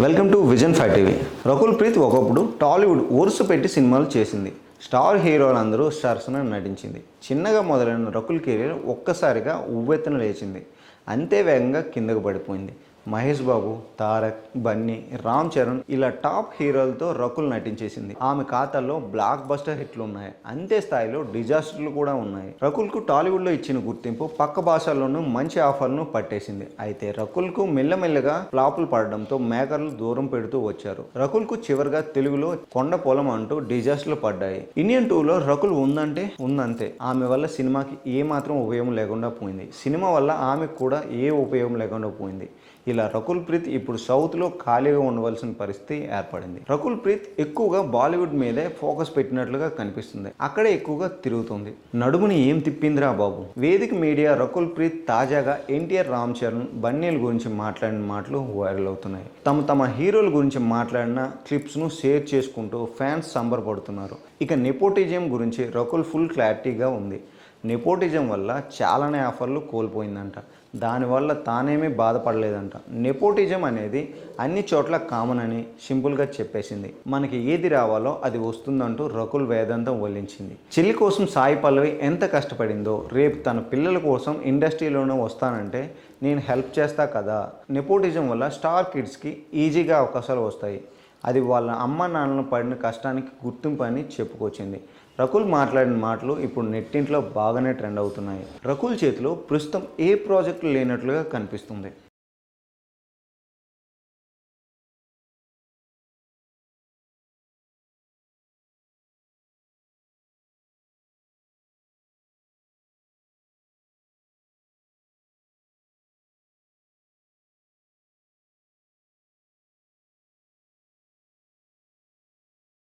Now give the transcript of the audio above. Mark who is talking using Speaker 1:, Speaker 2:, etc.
Speaker 1: Welcome to vision five TV. Rakul Preet ఒకప్పుడు Tollywood ఊరుసు పెట్టి సినిమాలు చేసింది. స్టార్ హీరోలందరూ సరసన నటించింది. చిన్నగా మొదలైన రకుల్ కెరీర్ ఒక్కసారిగా ఉవ్వెత్తున లేచింది. అంతే వేగంగా కిందకు పడిపోయింది. మహేష్ బాబు తారక్ బన్నీ రామ్ చరణ్ ఇలా టాప్ హీరోలతో రకుల్ నటించేసింది. ఆమె ఖాతాలో బ్లాక్ బస్టర్ హిట్లు ఉన్నాయి. అంతే స్థాయిలో డిజాస్టర్లు కూడా ఉన్నాయి. రకుల్కు టాలీవుడ్లో ఇచ్చిన గుర్తింపు పక్క భాషల్లోనూ మంచి ఆఫర్ను పట్టేసింది. అయితే రకుల్కు మెల్లమెల్లగా ఫ్లాపులు పడడంతో మేకర్లు దూరం పెడుతూ వచ్చారు. రకుల్కు చివరిగా తెలుగులో కొండ పొలం అంటూ డిజాస్టర్లు పడ్డాయి. ఇండియన్ టూలో రకుల్ ఉందంటే ఉందంతే. ఆమె వల్ల సినిమాకి ఏ మాత్రం ఉపయోగం లేకుండా పోయింది. సినిమా వల్ల ఆమెకు కూడా ఏ ఉపయోగం లేకుండా పోయింది. ఇలా రకుల్ ప్రీత్ ఇప్పుడు సౌత్లో ఖాళీగా ఉండవలసిన పరిస్థితి ఏర్పడింది. రకుల్ ప్రీత్ ఎక్కువగా బాలీవుడ్ మీదే ఫోకస్ పెట్టినట్లుగా కనిపిస్తుంది. అక్కడే ఎక్కువగా తిరుగుతుంది. నడుముని ఏం తిప్పిందిరా బాబు? వేదిక మీడియా రకుల్ ప్రీత్ తాజాగా ఎన్టీఆర్ రామ్ చరణ్ బన్నీల గురించి మాట్లాడిన మాటలు వైరల్ అవుతున్నాయి. తమ తమ హీరోల గురించి మాట్లాడిన క్లిప్స్ను షేర్ చేసుకుంటూ ఫ్యాన్స్ సంబరపడుతున్నారు. ఇక నెపోటిజం గురించి రకుల్ ఫుల్ క్లారిటీగా ఉంది. నెపోటిజం వల్ల చాలానే ఆఫర్లు కోల్పోయిందంట. దానివల్ల తానేమీ బాధపడలేదంట. నెపోటిజం అనేది అన్ని చోట్ల కామన్ అని సింపుల్గా చెప్పేసింది. మనకి ఏది రావాలో అది వస్తుందంటూ రకుల్ వేదాంతం వల్లించింది. చెల్లి కోసం సాయి పల్లవి ఎంత కష్టపడిందో రేపు తన పిల్లల కోసం ఇండస్ట్రీలోనే వస్తానంటే నేను హెల్ప్ చేస్తా కదా. నెపోటిజం వల్ల స్టార్ కిడ్స్కి ఈజీగా అవకాశాలు వస్తాయి. అది వాళ్ళ అమ్మ నాన్నలు పడిన కష్టానికి గుర్తింపు అని చెప్పుకొచ్చింది. రకుల్ మాట్లాడిన మాటలు ఇప్పుడు నెట్టింట్లో బాగానే ట్రెండ్ అవుతున్నాయి. రకుల్ చేతిలో ప్రస్తుతం ఏ ప్రాజెక్టు లేనట్లుగా కనిపిస్తుంది.